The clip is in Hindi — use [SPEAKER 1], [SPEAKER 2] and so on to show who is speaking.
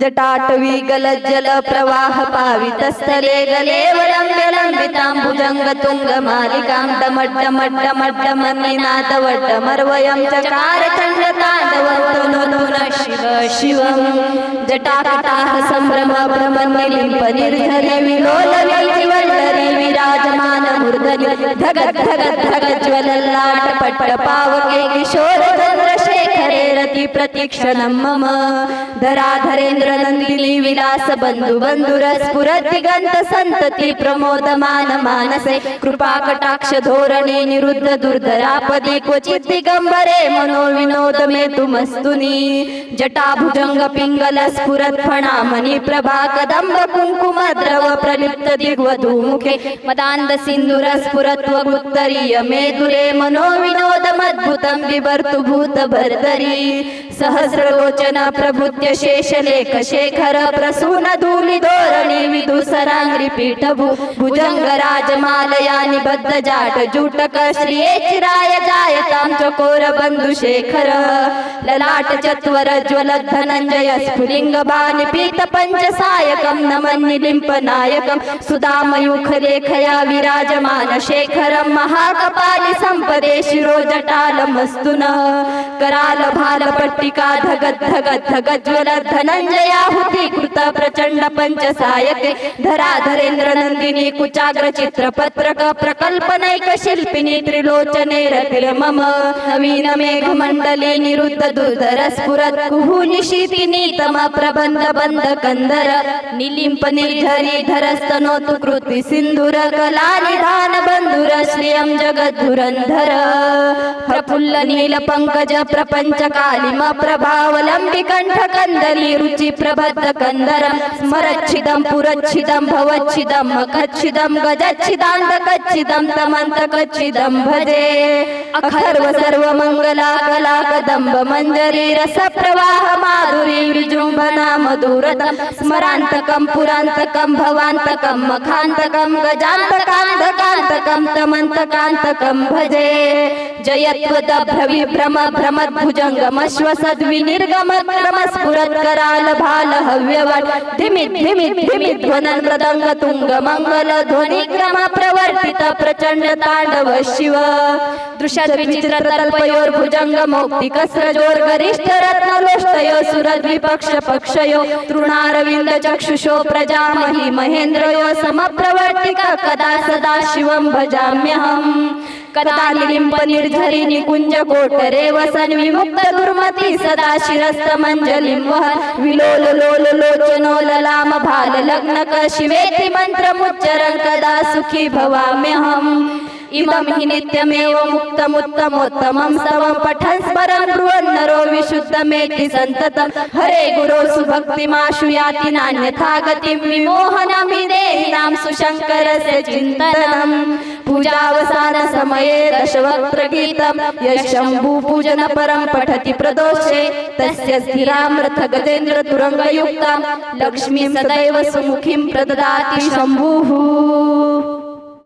[SPEAKER 1] जटाटवी गलज्जल प्रवाह पावितस्थले गलेवलम्ब्य लम्बिताम्बुजङ्ग तुङ्ग मालिकां डमड्ड मड्ड मड्ड मन्निनाथ वड्ड मर्वयं चकार चण्ड ताण्डवं शिव जटाकटाः सम्भ्रम निर्धरि वल्लरि विराजमान धग धग धग ज्वलल्लाट पट्ट पावके किशोर चन्द्र प्रतिक्षणं मम धराधरेन्द्र नन्दिनी विलास बन्धु संतती प्रमोद मान मानसे कटाक्ष धोरणे निरुद्ध दुर्धरापदि क्वचित् दिगम्बरे मनोविनोद मे भुजंग पिंगल पिङ्गल स्फुरत् मनी प्रभा कदम्ब कुंकुम द्रव प्रलिप्त दिग्वधूमुखे मदान्द सिन्दुर स्फुरत्व गुत्तरीय मे दुरे मनोविनोदमद्भुतं विवर्तु भूत भर्तरी सहस्रलोचन प्रभुत्य लेख शेखर प्रसून धूलि धोरणि विदु सराङ्ग्रि पीठभु भुजङ्गराजमालयानि बद्ध जाट जूटक श्रिये चिराय जायतां चकोर बन्धु शेखर ललाट चत्वर ज्वल धनंजय स्फुलिङ्ग बानि पीत पञ्च सायकं नायक नायकं सुधामयूखरेखया विराजमान शेखरं महाकपालि सम्पदे शिरोजटालमस्तु न कराल भाल पट्टिका धगत धगत धगत ज्वल धनञ्जयाहुति कृत प्रचण्ड धरा धरेन्द्र नंदिनी कुचाग्र चित्रपत्रक नैक शिल्पिनी त्रिलोचने रतिर मम नवीन मंडली निरुद्ध दुर्धर स्फुरत् कुहु निशीतिनी प्रबंध प्रबन्ध बन्ध कन्दर निलिम्प निर्झरी तु कृति सिन्धुर कला निधान श्रिय जगद धुरंधर प्रफुल्ल नील पंकज प्रपंच कालिम प्रभावलंबि कंठ कंदरी रुचि प्रबद्ध कंदरम स्मरच्छिदम पुरच्छिदम भवच्छिदम मखच्छिदम गजच्छिदांत कच्छिदम तमंत कच्छिदम भजे अखर्व सर्व मंगला कला कदंब मंजरी रस प्रवाह माधुरी विजृंभना मधुरतम स्मरांतकम पुरांतकम भवांतकम मखांतकम गजांतकांतकांतकम तमंतकांतकम भजे जयत्व भ्रवि भ्रम भ्रमत भुजङ्गमश्वसद् विनिर्गमत् क्रम करालभाल हव्यवत् धिमि धिमि धिमि ध्वनन् मृदङ्ग तुङ्गमङ्गल ध्वनिक्रम प्रवर्तित प्रचण्ड शिव दृश्यद् विचित्र तल्पयोर्भुजङ्ग मौक्तिकस्रजोर्गरिष्ठ रत्नलोष्टयो सुरद्विपक्ष पक्षयो चक्षुषो प्रजामहि महेन्द्रयो समप्रवर्तिका कदा सदा शिवं हम कदाली लिंब निर्झरी कोटरे वसन विमुक्त दुर्मती सदा शिरस्त विलोल लोल लोचनो ललाम भाल लग्न कशिवे मंत्र मुच्चरं कदा सुखी भवाम्यहम् इमं हि नित्यमेव मुक्तमुत्तमोत्तमं स्तवं पठन् स्मरन् हरे गुरो सुभक्तिमाशु याति नान्यथा गतिं विमोहनमिदेहिनां सुशङ्करस्य चिन्तनम् पूजावसान पूजावसानसमये यशंभु पूजन परम पठति प्रदोषे तस्य गजेन्द्र तुरंगयुक्तम् लक्ष्मी सदैव सुमुखीं प्रददाति शंभुः